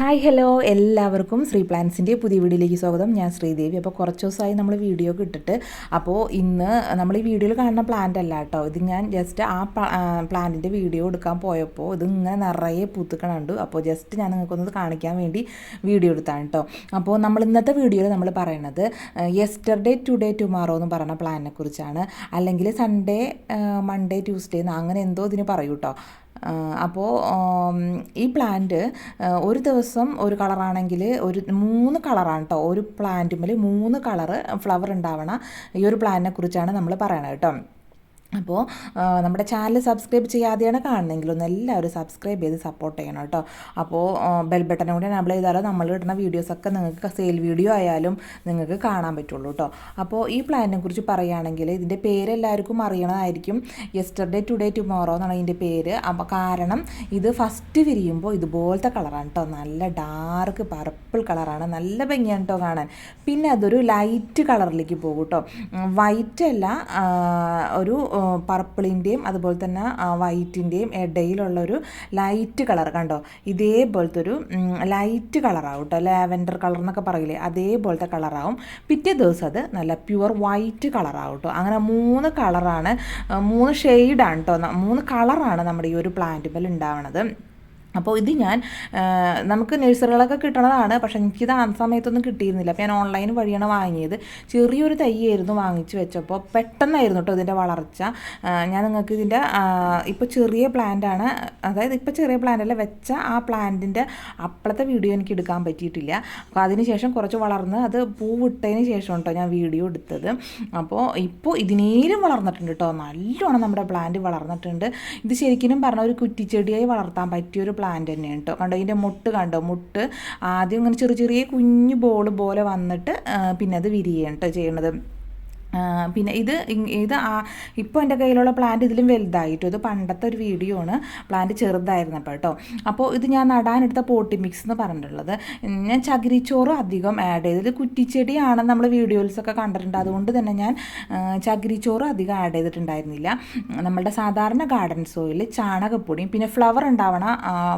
Hi hello എല്ലാവർക്കും ശ്രീ പ്ലാൻസിന്റെ പുതിയ വീഡിയോയിലേക്ക് സ്വാഗതം. ഞാൻ ശ്രീദേവി. അപ്പോൾ കുറച്ച് ദിവസമായി നമ്മൾ വീഡിയോ കിട്ടിട്ട് അപ്പോൾ ഇന്ന് നമ്മൾ ഈ വീഡിയോയിൽ കാണുന്ന പ്ലാന്റ് അല്ല കേട്ടോ. ഇത് ഞാൻ ജസ്റ്റ് ആ പ്ലാന്റിന്റെ വീഡിയോ എടുക്കാൻ പോയപ്പോൾ ഇത് ഇങ്ങനെ നിറയെ പൂത്തുക്കണുണ്ട് അപ്പോൾ ജസ്റ്റ് ഞാൻ നിങ്ങൾക്കൊന്ന് കാണിക്കാൻ വേണ്ടി വീഡിയോ എടുത്താണ് കേട്ടോ. അപ്പോൾ നമ്മൾ ഇന്നത്തെ വീഡിയോയിൽ നമ്മൾ പറയുന്നത് യെസ്റ്റർഡേ ടുഡേ ടുമാറോ എന്ന് പറയുന്ന പ്ലാനിനെ കുറിച്ചാണ്. അല്ലെങ്കിൽ സൺഡേ മൺഡേ ട്യൂസ്ഡേ അങ്ങനെ എന്തോ ഇതിന് പറയൂ കേട്ടോ. അപ്പോൾ ഈ പ്ലാന്റ് ഒരു ദിവസം ഒരു കളറാണെങ്കിൽ ഒരു മൂന്ന് കളറാണ് കേട്ടോ ഒരു പ്ലാന്റുമ്മൽ മൂന്ന് കളറ് ഫ്ലവർ ഉണ്ടാവണ. ഈ ഒരു പ്ലാന്റിനെ കുറിച്ചാണ് നമ്മൾ പറയണത് കേട്ടോ അപ്പോൾ നമ്മുടെ ചാനൽ സബ്സ്ക്രൈബ് ചെയ്യാതെയാണ് കാണുന്നതെങ്കിൽ ഒന്ന് എല്ലാവരും സബ്സ്ക്രൈബ് ചെയ്ത് സപ്പോർട്ട് ചെയ്യണം കേട്ടോ. അപ്പോൾ ബെൽ ബട്ടൺ കൂടി എനാബിൾ ചെയ്താലോ നമ്മൾ ഇടുന്ന വീഡിയോസൊക്കെ നിങ്ങൾക്ക് സെയിൽ വീഡിയോ ആയാലും നിങ്ങൾക്ക് കാണാൻ പറ്റുള്ളൂ കേട്ടോ. അപ്പോൾ ഈ പ്ലാനിനെ കുറിച്ച് പറയുകയാണെങ്കിൽ ഇതിന്റെ പേര് എല്ലാവർക്കും അറിയണമായിരിക്കും യെസ്റ്റർഡേ ടുഡേ ടുമോറോ എന്നാണ് ഇതിന്റെ പേര്. അപ്പോൾ കാരണം ഇത് ഫസ്റ്റ് വിരിയുമ്പോൾ ഇതുപോലത്തെ കളറാണ് കേട്ടോ. നല്ല ഡാർക്ക് പർപ്പിൾ കളറാണ് നല്ല ഭംഗിയാണ് കേട്ടോ കാണാൻ. പിന്നെ അതൊരു ലൈറ്റ് കളറിലേക്ക് പോകും കേട്ടോ. വൈറ്റ് അല്ല ഒരു പർപ്പിളിന്റെയും അതുപോലെ തന്നെ വൈറ്റിന്റെയും ഇടയിലുള്ളൊരു ലൈറ്റ് കളർ കണ്ടോ? ഇതേപോലത്തെ ഒരു ലൈറ്റ് കളറാവും കേട്ടോ ലാവൻഡർ കളർ എന്നൊക്കെ പറയില്ലേ? അതേപോലത്തെ കളറാവും. പിറ്റേ ദിവസം അത് നല്ല പ്യുവർ വൈറ്റ് കളറാവും കേട്ടോ അങ്ങനെ മൂന്ന് കളറാണ് മൂന്ന് ഷെയ്ഡാണ് കേട്ടോ മൂന്ന് കളറാണ് നമ്മുടെ ഈ ഒരു പ്ലാന്റുമ്പോൾ ഉണ്ടാവണത്. അപ്പോൾ ഇത് ഞാൻ നമുക്ക് നഴ്സറികളൊക്കെ കിട്ടണതാണ് പക്ഷേ എനിക്കിത് ആ സമയത്തൊന്നും കിട്ടിയിരുന്നില്ല. അപ്പോൾ ഞാൻ ഓൺലൈൻ വഴിയാണ് വാങ്ങിയത്. ചെറിയൊരു തൈയായിരുന്നു വാങ്ങിച്ചു വെച്ചപ്പോൾ പെട്ടെന്നായിരുന്നു കേട്ടോ ഇതിന്റെ വളർച്ച. ഞാൻ നിങ്ങൾക്ക് ഇതിന്റെ ഇപ്പോൾ ചെറിയ പ്ലാന്റാണ് അതായത് ഇപ്പോൾ ചെറിയ പ്ലാന്റല്ല വെച്ച ആ പ്ലാന്റിന്റെ അപ്പോഴത്തെ വീഡിയോ എനിക്ക് എടുക്കാൻ പറ്റിയിട്ടില്ല. അപ്പോൾ അതിനുശേഷം കുറച്ച് വളർന്ന് അത് പൂവിട്ടതിന് ശേഷം കേട്ടോ ഞാൻ വീഡിയോ എടുത്തത്. അപ്പോൾ ഇപ്പോൾ ഇതിനേലും വളർന്നിട്ടുണ്ട് കേട്ടോ. നല്ലോണം നമ്മുടെ പ്ലാന്റ് വളർന്നിട്ടുണ്ട്. ഇത് ശരിക്കും പറഞ്ഞ ഒരു കുറ്റിച്ചെടിയായി വളർത്താൻ പറ്റിയൊരു പ്ലാന്റ് തന്നെയാണ് കേട്ടോ കണ്ടോ ഇതിന്റെ മുട്ട് കണ്ടോ മുട്ട് ആദ്യം ഇങ്ങനെ ചെറിയ ചെറിയ കുഞ്ഞു ബോൾ പോലെ വന്നിട്ട് പിന്നെ അത് വിരിയാണ് കേട്ടോ ചെയ്യണത്. പിന്നെ ഇത് ഇത് ഇപ്പോൾ എന്റെ കയ്യിലുള്ള പ്ലാന്റ് ഇതിലും വലുതായിട്ടു. ഇത് പണ്ടത്തെ ഒരു വീഡിയോ ആണ്. പ്ലാന്റ് ചെറുതായിരുന്നപ്പോൾ കേട്ടോ അപ്പോൾ ഇത് ഞാൻ നടാനെടുത്ത പോട്ടി മിക്സ് എന്ന് പറഞ്ഞിട്ടുള്ളത്. ഞാൻ ചകിരിച്ചോറ് അധികം ആഡ് ചെയ്തത് ഇത് കുറ്റിച്ചെടിയാണ് നമ്മൾ വീഡിയോസൊക്കെ കണ്ടിട്ടുണ്ട്. അതുകൊണ്ട് തന്നെ ഞാൻ ചകിരിച്ചോറ് അധികം ആഡ് ചെയ്തിട്ടുണ്ടായിരുന്നില്ല. നമ്മളുടെ സാധാരണ ഗാർഡൻ സോയിൽ ചാണകപ്പൊടിയും പിന്നെ ഫ്ലവർ ഉണ്ടാവണ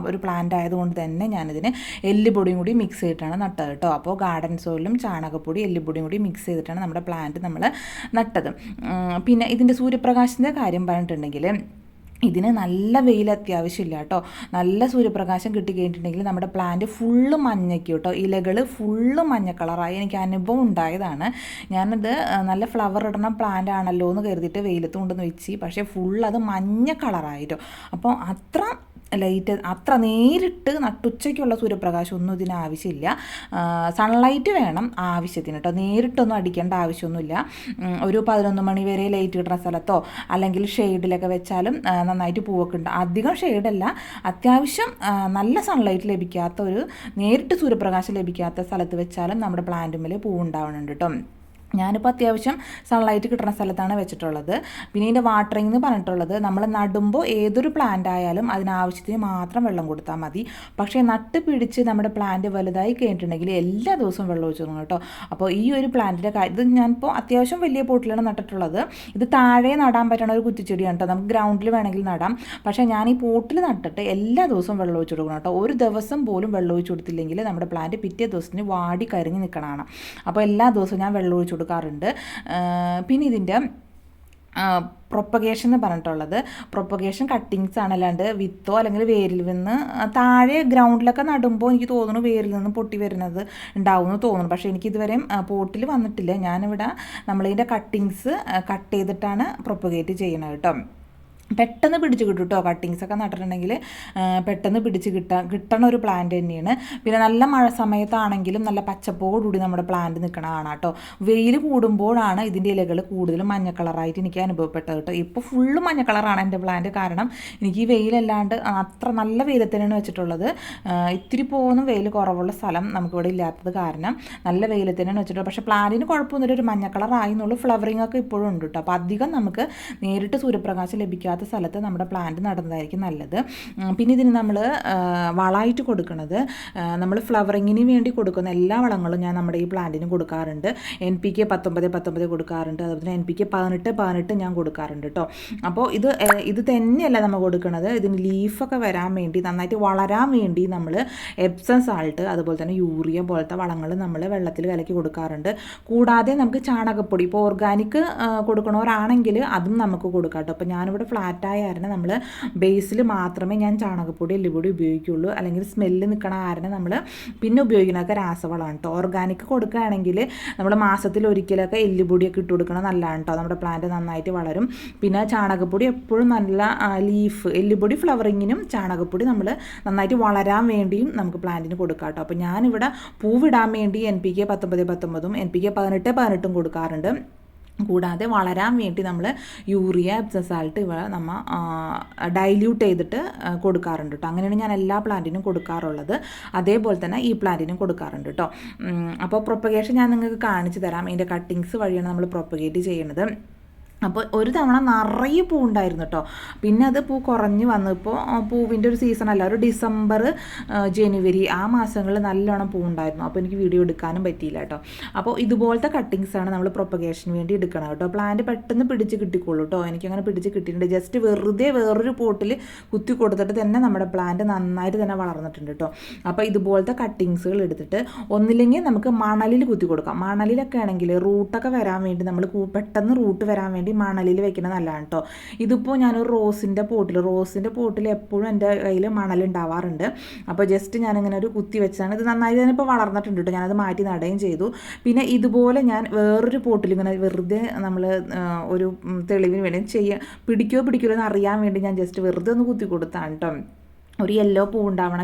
ഒരു പ്ലാന്റ് ആയതുകൊണ്ട് തന്നെ ഞാനിതിന് എല്ലുപൊടിയും കൂടി മിക്സ് ചെയ്തിട്ടാണ് നട്ടത് കേട്ടോ അപ്പോൾ ഗാർഡൻ സോയിലും ചാണകപ്പൊടി എല്ലുപൊടിയും കൂടി മിക്സ് ചെയ്തിട്ടാണ് നമ്മുടെ പ്ലാന്റ് നമ്മൾ നട്ടത്. പിന്നെ ഇതിന്റെ സൂര്യപ്രകാശത്തിന്റെ കാര്യം പറഞ്ഞിട്ടുണ്ടെങ്കിൽ ഇതിന് നല്ല വെയിൽ അത്യാവശ്യമില്ല കേട്ടോ. നല്ല സൂര്യപ്രകാശം കിട്ടി കഴിഞ്ഞിട്ടുണ്ടെങ്കിൽ നമ്മുടെ പ്ലാന്റ് ഫുള്ള് മഞ്ഞയ്ക്ക് കേട്ടോ. ഇലകൾ ഫുള്ള് മഞ്ഞ കളറായി എനിക്ക് അനുഭവം ഉണ്ടായതാണ്. ഞാനത് നല്ല ഫ്ലവർ ഇടുന്ന പ്ലാന്റ് ആണല്ലോ എന്ന് കരുതിയിട്ട് വെയിലത്ത് കൊണ്ടുവന്ന് വെച്ച്. പക്ഷേ ഫുൾ അത് മഞ്ഞ കളറായിട്ടോ അപ്പോൾ അത്ര ലൈറ്റ് അത്ര നേരിട്ട് നട്ടുച്ചയ്ക്കുള്ള സൂര്യപ്രകാശം ഒന്നും ഇതിന് ആവശ്യമില്ല. സൺലൈറ്റ് വേണം ആവശ്യത്തിന് കേട്ടോ നേരിട്ടൊന്നും അടിക്കേണ്ട ആവശ്യമൊന്നുമില്ല. ഒരു പതിനൊന്ന് മണി വരെ ലൈറ്റ് കിട്ടുന്ന സ്ഥലത്തോ അല്ലെങ്കിൽ ഷെയ്ഡിലൊക്കെ വെച്ചാലും നന്നായിട്ട് പൂവൊക്കെ ഉണ്ട്. അധികം ഷെയ്ഡല്ല. അത്യാവശ്യം നല്ല സൺലൈറ്റ് ലഭിക്കാത്ത ഒരു നേരിട്ട് സൂര്യപ്രകാശം ലഭിക്കാത്ത സ്ഥലത്ത് വെച്ചാലും നമ്മുടെ പ്ലാന്റുമ്മിൽ പൂവുണ്ടാവുന്നുണ്ട് കേട്ടോ ഞാനിപ്പോൾ അത്യാവശ്യം സൺലൈറ്റ് കിട്ടുന്ന സ്ഥലത്താണ് വെച്ചിട്ടുള്ളത്. പിന്നെ ഇതിന്റെ വാട്ടറിംഗ് എന്ന് പറഞ്ഞിട്ടുള്ളത് നമ്മൾ നടുമ്പോൾ ഏതൊരു പ്ലാന്റ് ആയാലും അതിനാവശ്യത്തിന് മാത്രം വെള്ളം കൊടുത്താൽ മതി. പക്ഷേ നട്ട് പിടിച്ച് നമ്മുടെ പ്ലാന്റ് വലുതായി കഴിഞ്ഞിട്ടുണ്ടെങ്കിൽ എല്ലാ ദിവസവും വെള്ളം ഒഴിച്ചു തുടങ്ങും കേട്ടോ. അപ്പോൾ ഈ ഒരു പ്ലാന്റിന്റെ കാര്യം ഇത് ഞാനിപ്പോൾ അത്യാവശ്യം വലിയ പോട്ടിലാണ് നട്ടിട്ടുള്ളത്. ഇത് താഴെ നടാൻ പറ്റുന്ന ഒരു കുറ്റിച്ചെടിയാണ് കേട്ടോ. നമുക്ക് ഗ്രൗണ്ടിൽ വേണമെങ്കിൽ നടാം. പക്ഷേ ഞാൻ ഈ പോട്ടിൽ നട്ടിട്ട് എല്ലാ ദിവസവും വെള്ളം ഒഴിച്ചു കൊടുക്കണം കേട്ടോ. ഒരു ദിവസം പോലും വെള്ളം ഒഴിച്ചു കൊടുത്തില്ലെങ്കിൽ നമ്മുടെ പ്ലാന്റ് പിറ്റേ ദിവസത്തിന് വാടി കരിഞ്ഞ് നിൽക്കണമാണ് അപ്പോൾ എല്ലാ ദിവസവും ഞാൻ വെള്ളം ഒഴിച്ചു കൊടുക്കാറുണ്ട്. പിന്നെ ഇതിന്റെ പ്രൊപ്പഗേഷൻ എന്ന് പറഞ്ഞിട്ടുള്ളത്. പ്രൊപ്പഗേഷൻ കട്ടിങ്സ് ആണ്. അല്ലാണ്ട് വിത്തോ അല്ലെങ്കിൽ വേരിൽ നിന്ന് താഴെ ഗ്രൗണ്ടിലൊക്കെ നടുമ്പോൾ എനിക്ക് തോന്നുന്നു വേരിൽ നിന്ന് പൊട്ടി വരുന്നത് ഉണ്ടാവുമെന്ന് തോന്നുന്നു. പക്ഷേ എനിക്ക് ഇതുവരെയും പോട്ടിൽ വന്നിട്ടില്ല. ഞാനിവിടെ നമ്മളിതിന്റെ കട്ടിങ്സ് കട്ട് ചെയ്തിട്ടാണ് പ്രൊപ്പഗേറ്റ് ചെയ്യണത് കേട്ടോ. പെട്ടെന്ന് പിടിച്ച് കിട്ടും കേട്ടോ കട്ടിങ്സ് ഒക്കെ നട്ടിട്ടുണ്ടെങ്കിൽ പെട്ടെന്ന് പിടിച്ച് കിട്ടാൻ കിട്ടണ ഒരു പ്ലാന്റ് തന്നെയാണ്. പിന്നെ നല്ല മഴ സമയത്താണെങ്കിലും നല്ല പച്ചപ്പോടുകൂടി നമ്മുടെ പ്ലാന്റ് നിൽക്കണ കാണാം കേട്ടോ വെയിൽ കൂടുമ്പോഴാണ് ഇതിന്റെ ഇലകൾ കൂടുതലും മഞ്ഞ കളറായിട്ട് എനിക്ക് അനുഭവപ്പെട്ടത് കേട്ടോ ഇപ്പോൾ ഫുള്ള് മഞ്ഞ കളറാണ് എന്റെ പ്ലാന്റ് കാരണം എനിക്ക് ഈ വെയിലല്ലാണ്ട് അത്ര നല്ല വെയിലത്തിനാണ് വെച്ചിട്ടുള്ളത്. ഇത്തിരി പോകുന്ന വെയിൽ കുറവുള്ള സ്ഥലം നമുക്കിവിടെ ഇല്ലാത്തത് കാരണം നല്ല വെയിലത്തിനാണ് വെച്ചിട്ടുള്ളത്. പക്ഷേ പ്ലാന്റിന് കുഴപ്പമൊന്നുമില്ല. ഒരു മഞ്ഞ കളറായി എന്നുള്ളൂ. ഫ്ലവറിംഗ് ഒക്കെ ഇപ്പോഴും ഉണ്ട് കേട്ടോ അപ്പോൾ അധികം നമുക്ക് നേരിട്ട് സൂര്യപ്രകാശം ലഭിക്കാത്ത ഇല്ലാത്ത സ്ഥലത്ത് നമ്മുടെ പ്ലാന്റ് നടുന്നതായിരിക്കും നല്ലത്. പിന്നെ ഇതിന് നമ്മൾ വളമായിട്ട് കൊടുക്കുന്നത് നമ്മൾ ഫ്ലവറിങ്ങിന് വേണ്ടി കൊടുക്കുന്ന എല്ലാ വളങ്ങളും ഞാൻ നമ്മുടെ ഈ പ്ലാന്റിന് കൊടുക്കാറുണ്ട്. എൻ പി കെ പത്തൊമ്പത് പത്തൊമ്പത് കൊടുക്കാറുണ്ട്. അതുപോലെ തന്നെ എൻ പി കെ പതിനെട്ട് പതിനെട്ട് ഞാൻ കൊടുക്കാറുണ്ട് കേട്ടോ അപ്പോൾ ഇത് ഇത് തന്നെയല്ല നമ്മൾ കൊടുക്കുന്നത് ഇതിന് ലീഫൊക്കെ വരാൻ വേണ്ടി നന്നായിട്ട് വളരാൻ വേണ്ടി നമ്മൾ എപ്സം സാൾട്ട് അതുപോലെ തന്നെ യൂറിയ പോലത്തെ വളങ്ങൾ നമ്മൾ വെള്ളത്തിൽ കലക്കി കൊടുക്കാറുണ്ട്. കൂടാതെ നമുക്ക് ചാണകപ്പൊടി ഇപ്പോൾ ഓർഗാനിക് കൊടുക്കണവരാണെങ്കിൽ അതും നമുക്ക് കൊടുക്കാം കേട്ടോ അപ്പോൾ ഞാനിവിടെ ഫ്ലാറ്റായ നമ്മൾ ബേസിൽ മാത്രമേ ഞാൻ ചാണകപ്പൊടി എല്ലുപൊടി ഉപയോഗിക്കുള്ളൂ. അല്ലെങ്കിൽ സ്മെല്ല് നിൽക്കണ ആരനെ നമ്മൾ പിന്നെ ഉപയോഗിക്കുന്നതൊക്കെ രാസവളമാണ് കേട്ടോ ഓർഗാനിക് കൊടുക്കുകയാണെങ്കിൽ നമ്മൾ മാസത്തിൽ ഒരിക്കലൊക്കെ എല്ലുപൊടിയൊക്കെ ഇട്ട് കൊടുക്കണം നല്ലതാണ് കേട്ടോ നമ്മുടെ പ്ലാന്റ് നന്നായിട്ട് വളരും. പിന്നെ ചാണകപ്പൊടി എപ്പോഴും നല്ല ലീഫ് എല്ലുപൊടി ഫ്ലവറിങ്ങിനും ചാണകപ്പൊടി നമ്മൾ നന്നായിട്ട് വളരാൻ വേണ്ടിയും നമുക്ക് പ്ലാന്റിന് കൊടുക്കാം കേട്ടോ അപ്പോൾ ഞാനിവിടെ പൂവിടാൻ വേണ്ടി എൻ പി കെ പത്തൊമ്പത് പത്തൊമ്പതും എൻ പി കെ പതിനെട്ട് പതിനെട്ടും കൊടുക്കാറുണ്ട്. കൂടാതെ വളരാൻ വേണ്ടി നമ്മൾ യൂറിയ എബ്സസാൾട്ട് ഇവ നമ്മൾ ഡൈല്യൂട്ട് ചെയ്തിട്ട് കൊടുക്കാറുണ്ട് കേട്ടോ അങ്ങനെയാണ് ഞാൻ എല്ലാ പ്ലാന്റിനും കൊടുക്കാറുള്ളത്. അതേപോലെ തന്നെ ഈ പ്ലാന്റിനും കൊടുക്കാറുണ്ട് കേട്ടോ അപ്പോൾ പ്രൊപ്പഗേഷൻ ഞാൻ നിങ്ങൾക്ക് കാണിച്ചു തരാം. ഇതിന്റെ കട്ടിങ്സ് വഴിയാണ് നമ്മൾ പ്രൊപ്പഗേറ്റ് ചെയ്യുന്നത് അപ്പോൾ ഒരു തവണ നിറയെ പൂ ഉണ്ടായിരുന്നു കേട്ടോ പിന്നെ അത് പൂ കുറഞ്ഞ് വന്നപ്പോൾ പൂവിന്റെ ഒരു സീസൺ അല്ല ഒരു ഡിസംബർ ജനുവരി ആ മാസങ്ങളിൽ നല്ലോണം പൂ ഉണ്ടായിരുന്നു അപ്പോൾ എനിക്ക് വീഡിയോ എടുക്കാനും പറ്റിയില്ല കേട്ടോ അപ്പോൾ ഇതുപോലത്തെ ആണ് നമ്മൾ പ്രൊപ്പഗേഷന് വേണ്ടി എടുക്കണം കേട്ടോ പ്ലാന്റ് പെട്ടെന്ന് പിടിച്ച് കിട്ടിക്കോളൂ കേട്ടോ എനിക്കങ്ങനെ പിടിച്ച് കിട്ടിയിട്ടുണ്ട്. ജസ്റ്റ് വെറുതെ വേറൊരു പോട്ടിൽ കുത്തി കൊടുത്തിട്ട് തന്നെ നമ്മുടെ പ്ലാന്റ് നന്നായിട്ട് തന്നെ വളർന്നിട്ടുണ്ട് കേട്ടോ അപ്പോൾ ഇതുപോലത്തെ കട്ടിങ്സുകൾ എടുത്തിട്ട് ഒന്നില്ലെങ്കിൽ നമുക്ക് മണലിൽ കുത്തി കൊടുക്കാം. മണലിലൊക്കെ ആണെങ്കിൽ റൂട്ടൊക്കെ വരാൻ വേണ്ടി നമ്മൾ പെട്ടെന്ന് റൂട്ട് വരാൻ വേണ്ടി മണലിൽ വെക്കുന്നത് നല്ലതാണ് കേട്ടോ ഇതിപ്പോൾ ഞാനൊരു റോസിന്റെ പോട്ടിൽ റോസിന്റെ പോട്ടിൽ എപ്പോഴും എന്റെ കയ്യിൽ മണലുണ്ടാവാറുണ്ട്. അപ്പോൾ ജസ്റ്റ് ഞാനിങ്ങനെ ഒരു കുത്തി വെച്ചാണ്. ഇത് നന്നായി തന്നെ ഇപ്പോൾ വളർന്നിട്ടുണ്ട് കേട്ടോ ഞാനത് മാറ്റി നടുകയും ചെയ്തു. പിന്നെ ഇതുപോലെ ഞാൻ വേറൊരു പോട്ടിൽ ഇങ്ങനെ വെറുതെ നമ്മൾ ഒരു തെളിവിന് വേണ്ടി ചെയ്യുക പിടിക്കോ പിടിക്കോ എന്ന് അറിയാൻ വേണ്ടി ഞാൻ ജസ്റ്റ് വെറുതെ ഒന്ന് കുത്തി കൊടുത്താണ് കേട്ടോ ഒരു യെല്ലോ പൂ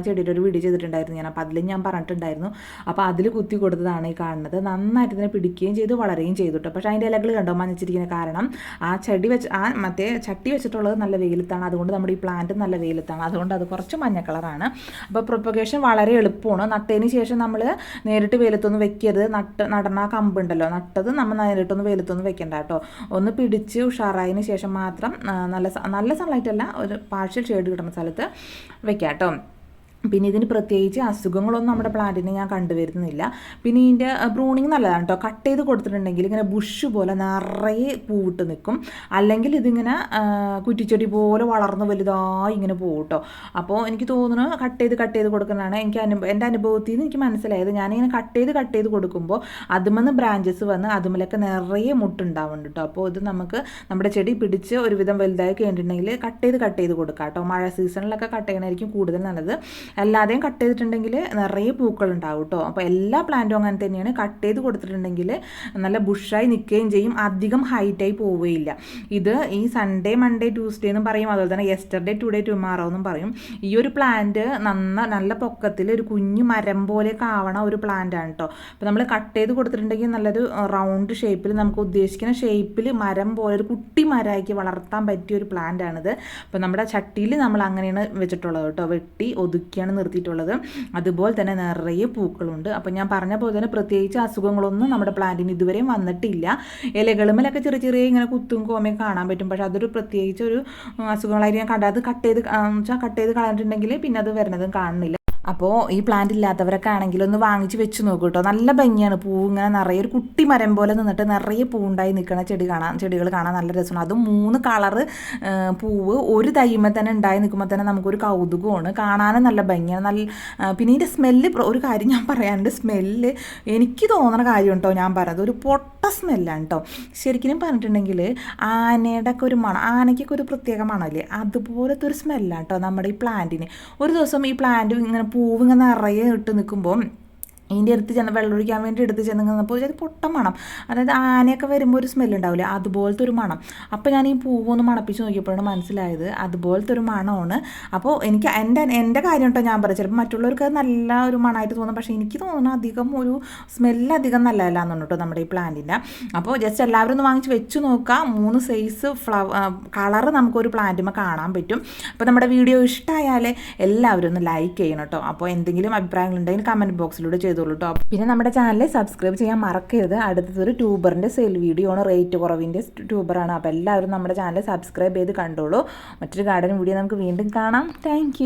ചെടിയുടെ ഒരു വീഡിയോ ചെയ്തിട്ടുണ്ടായിരുന്നു ഞാൻ. അപ്പോൾ അതിൽ ഞാൻ പറഞ്ഞിട്ടുണ്ടായിരുന്നു. അപ്പോൾ അതിൽ കുത്തി കൊടുത്തതാണ് ഈ കാണുന്നത്. നന്നായിട്ട് ഇതിനെ പിടിക്കുകയും ചെയ്തു വളരുകയും ചെയ്തു കേട്ടോ പക്ഷേ അതിന്റെ ഇലകൾ കണ്ടോ? മഞ്ഞച്ചിരിക്കുന്ന കാരണം ആ ചെടി വെച്ച് ആ മറ്റേ ചട്ടി വെച്ചിട്ടുള്ളത് നല്ല വെയിലത്താണ്. അതുകൊണ്ട് നമ്മുടെ ഈ പ്ലാന്റ് നല്ല വെയിലത്താണ്. അതുകൊണ്ട് അത് കുറച്ച് മഞ്ഞ കളറാണ് അപ്പോൾ പ്രൊപ്പഗേഷൻ വളരെ എളുപ്പമാണ്. നട്ടതിന് ശേഷം നമ്മൾ നേരിട്ട് വെയിലത്തൊന്നും വെക്കരുത്. നട്ട് നടണ കമ്പുണ്ടല്ലോ നട്ടത് നമ്മൾ നേരിട്ടൊന്നും വെയിലത്തൊന്നും വെക്കണ്ട കേട്ടോ ഒന്ന് പിടിച്ച് ഉഷാറായതിന് ശേഷം മാത്രം നല്ല നല്ല സൺലൈറ്റ് അല്ല ഒരു പാർഷ്യൽ ഷെയ്ഡ് കിട്ടുന്ന സ്ഥലത്ത് വെക്കാം കേട്ടോ പിന്നെ ഇതിന് പ്രത്യേകിച്ച് അസുഖങ്ങളൊന്നും നമ്മുടെ പ്ലാന്റിന് ഞാൻ കണ്ടുവരുന്നില്ല. പിന്നെ ഇതിന്റെ ബ്രൂണിങ് നല്ലതാണ് കേട്ടോ കട്ട് ചെയ്ത് കൊടുത്തിട്ടുണ്ടെങ്കിൽ ഇങ്ങനെ ബുഷ് പോലെ നിറയെ പൂവിട്ട് നിൽക്കും അല്ലെങ്കിൽ ഇതിങ്ങനെ കുറ്റിച്ചെടി പോലെ വളർന്ന് വലുതായി ഇങ്ങനെ പോകും കേട്ടോ അപ്പോൾ എനിക്ക് തോന്നുന്നു കട്ട് ചെയ്ത് കട്ട് ചെയ്ത് കൊടുക്കുന്നതാണ് എനിക്ക് അനുഭവം എന്റെ അനുഭവത്തിൽ നിന്ന് എനിക്ക് മനസ്സിലായത്. ഞാനിങ്ങനെ കട്ട് ചെയ്ത് കട്ട് ചെയ്ത് കൊടുക്കുമ്പോൾ അതുമെന്ന് ബ്രാഞ്ചസ് വന്ന് അതുമലൊക്കെ നിറയെ മുട്ടുണ്ടാവുന്നുണ്ട് കേട്ടോ അപ്പോൾ ഇത് നമുക്ക് നമ്മുടെ ചെടി പിടിച്ച് ഒരുവിധം വലുതായി കഴിഞ്ഞിട്ടുണ്ടെങ്കിൽ കട്ട് ചെയ്ത് കട്ട് ചെയ്ത് കൊടുക്കാം കേട്ടോ മഴ സീസണിലൊക്കെ കട്ട് ചെയ്യണമായിരിക്കും കൂടുതൽ നല്ലത്. അല്ലാതെയും കട്ട് ചെയ്തിട്ടുണ്ടെങ്കിൽ നിറയെ പൂക്കൾ ഉണ്ടാവും കേട്ടോ അപ്പോൾ എല്ലാ പ്ലാന്റും അങ്ങനെ തന്നെയാണ്. കട്ട് ചെയ്ത് കൊടുത്തിട്ടുണ്ടെങ്കിൽ നല്ല ബുഷായി നിൽക്കുകയും ചെയ്യും. അധികം ഹൈറ്റായി പോവുകയില്ല. ഇത് ഈ സൺഡേ മൺഡേ ട്യൂസ്ഡേ എന്നും പറയും. അതുപോലെ തന്നെ യെസ്റ്റർഡേ ടുഡേ ടുമാറോ എന്നും പറയും. ഈ ഒരു പ്ലാന്റ് നന്ന നല്ല പൊക്കത്തിൽ ഒരു കുഞ്ഞു മരം പോലെ ആവണ ഒരു പ്ലാന്റ് ആണ് കേട്ടോ അപ്പോൾ നമ്മൾ കട്ട് ചെയ്ത് കൊടുത്തിട്ടുണ്ടെങ്കിൽ നല്ലൊരു റൗണ്ട് ഷേപ്പിൽ നമുക്ക് ഉദ്ദേശിക്കുന്ന ഷേപ്പിൽ മരം പോലെ ഒരു കുട്ടി മരമാക്കി വളർത്താൻ പറ്റിയ ഒരു പ്ലാന്റ് ആണിത്. അപ്പോൾ നമ്മുടെ ചട്ടിയിൽ നമ്മൾ അങ്ങനെയാണ് വെച്ചിട്ടുള്ളത് കേട്ടോ വെട്ടി ഒതുക്കിയാണ് നിർത്തിയിട്ടുള്ളത്. അതുപോലെ തന്നെ നിറയെ പൂക്കളുണ്ട്. അപ്പോൾ ഞാൻ പറഞ്ഞ പോലെ തന്നെ പ്രത്യേകിച്ച് അസുഖങ്ങളൊന്നും നമ്മുടെ പ്ലാന്റിന് ഇതുവരെയും വന്നിട്ടില്ല. ഇലകളുമലൊക്കെ ചെറിയ ചെറിയ ഇങ്ങനെ കുത്തും കോമയും കാണാൻ പറ്റും. പക്ഷേ അതൊരു പ്രത്യേകിച്ച് ഒരു അസുഖങ്ങളായിട്ട് ഞാൻ കണ്ടത് അത് കട്ട് ചെയ്ത് കട്ട് ചെയ്ത് കളഞ്ഞിട്ടുണ്ടെങ്കിൽ പിന്നെ അത് വരുന്നതും കാണുന്നില്ല. അപ്പോൾ ഈ പ്ലാന്റ് ഇല്ലാത്തവരൊക്കെ ആണെങ്കിൽ ഒന്ന് വാങ്ങിച്ച് വെച്ച് നോക്കൂ കേട്ടോ. നല്ല ഭംഗിയാണ്. പൂ ഇങ്ങനെ നിറയെ ഒരു കുട്ടി മരം പോലെ നിന്നിട്ട് നിറയെ പൂവുണ്ടായി നിൽക്കുന്ന ചെടി കാണാൻ ചെടികൾ കാണാൻ നല്ല രസമാണ്. അതും മൂന്ന് കളറ് പൂവ് ഒരു തൈമ തന്നെ ഉണ്ടായി നിൽക്കുമ്പോൾ തന്നെ നമുക്കൊരു കൗതുകമാണ്. കാണാനും നല്ല ഭംഗിയാണ്. നല്ല പിന്നെ ഇതിന്റെ സ്മെല്ല് ഒരു കാര്യം ഞാൻ പറയാനുണ്ട്. സ്മെല്ല് എനിക്ക് തോന്നുന്ന കാര്യം കേട്ടോ ഞാൻ പറയുന്നത്. ഒരു പൊട്ട സ്മെല്ലാണ് കേട്ടോ ശരിക്കും പറഞ്ഞിട്ടുണ്ടെങ്കിൽ ആനയുടെ ഒക്കെ ഒരു മണം ആനയ്ക്കൊക്കെ ഒരു പ്രത്യേക മണമല്ലേ? അതുപോലത്തെ ഒരു സ്മെല്ലാണ് കേട്ടോ നമ്മുടെ ഈ പ്ലാന്റിന് ഒരു ദിവസം ഈ പ്ലാന്റ് ഇങ്ങനെ പൂവ് ഇങ്ങനെ നിറയെ ഇട്ട് നിൽക്കുമ്പോൾ ഇതിന്റെ അടുത്ത് ചെന്ന് വെള്ളം ഒഴിക്കാൻ വേണ്ടി എടുത്ത് ചെന്ന് നിന്നപ്പോൾ ചെറിയ പൊട്ട മണം. അതായത് ആനയൊക്കെ വരുമ്പോൾ ഒരു സ്മെല്ല് ഉണ്ടാവില്ലേ? അതുപോലത്തെ ഒരു മണം. അപ്പോൾ ഞാൻ ഈ പൂവൊന്ന് മണപ്പിച്ച് നോക്കിയപ്പോഴാണ് മനസ്സിലായത് അതുപോലത്തെ ഒരു മണമാണ്. അപ്പോൾ എനിക്ക് എന്റെ എന്റെ കാര്യം കേട്ടോ ഞാൻ പറയാം ചിലപ്പോൾ മറ്റുള്ളവർക്ക് അത് നല്ല ഒരു മണമായിട്ട് തോന്നും. പക്ഷേ എനിക്ക് തോന്നുന്നു അധികം ഒരു സ്മെല്ല് അധികം നല്ലതല്ല എന്നുണ്ട് കേട്ടോ നമ്മുടെ ഈ പ്ലാന്റിന്റെ അപ്പോൾ ജസ്റ്റ് എല്ലാവരും ഒന്ന് വാങ്ങിച്ച് വെച്ച് നോക്കാം. മൂന്ന് സൈസ് ഫ്ലവർ കളറ് നമുക്കൊരു പ്ലാന്റുമ്പോൾ കാണാൻ പറ്റും. അപ്പോൾ നമ്മുടെ വീഡിയോ ഇഷ്ടമായാലേ എല്ലാവരും ഒന്ന് ലൈക്ക് ചെയ്യണം കേട്ടോ. അപ്പോൾ എന്തെങ്കിലും അഭിപ്രായങ്ങളുണ്ടെങ്കിൽ കമന്റ് ബോക്സിലൂടെ ചെയ്ത് ചെയ്തോളൂ കേട്ടോ പിന്നെ നമ്മുടെ ചാനൽ സബ്സ്ക്രൈബ് ചെയ്യാൻ മറക്കരുത്. അടുത്തതൊരു ട്യൂബറിന്റെ സെയിൽ വീഡിയോ ആണ്. റേറ്റ് കുറവിന്റെ ട്യൂബറാണ് അപ്പോൾ എല്ലാവരും നമ്മുടെ ചാനൽ സബ്സ്ക്രൈബ് ചെയ്ത് കണ്ടോളൂ. മറ്റൊരു ഗാർഡൻ വീഡിയോ നമുക്ക് വീണ്ടും കാണാം. താങ്ക്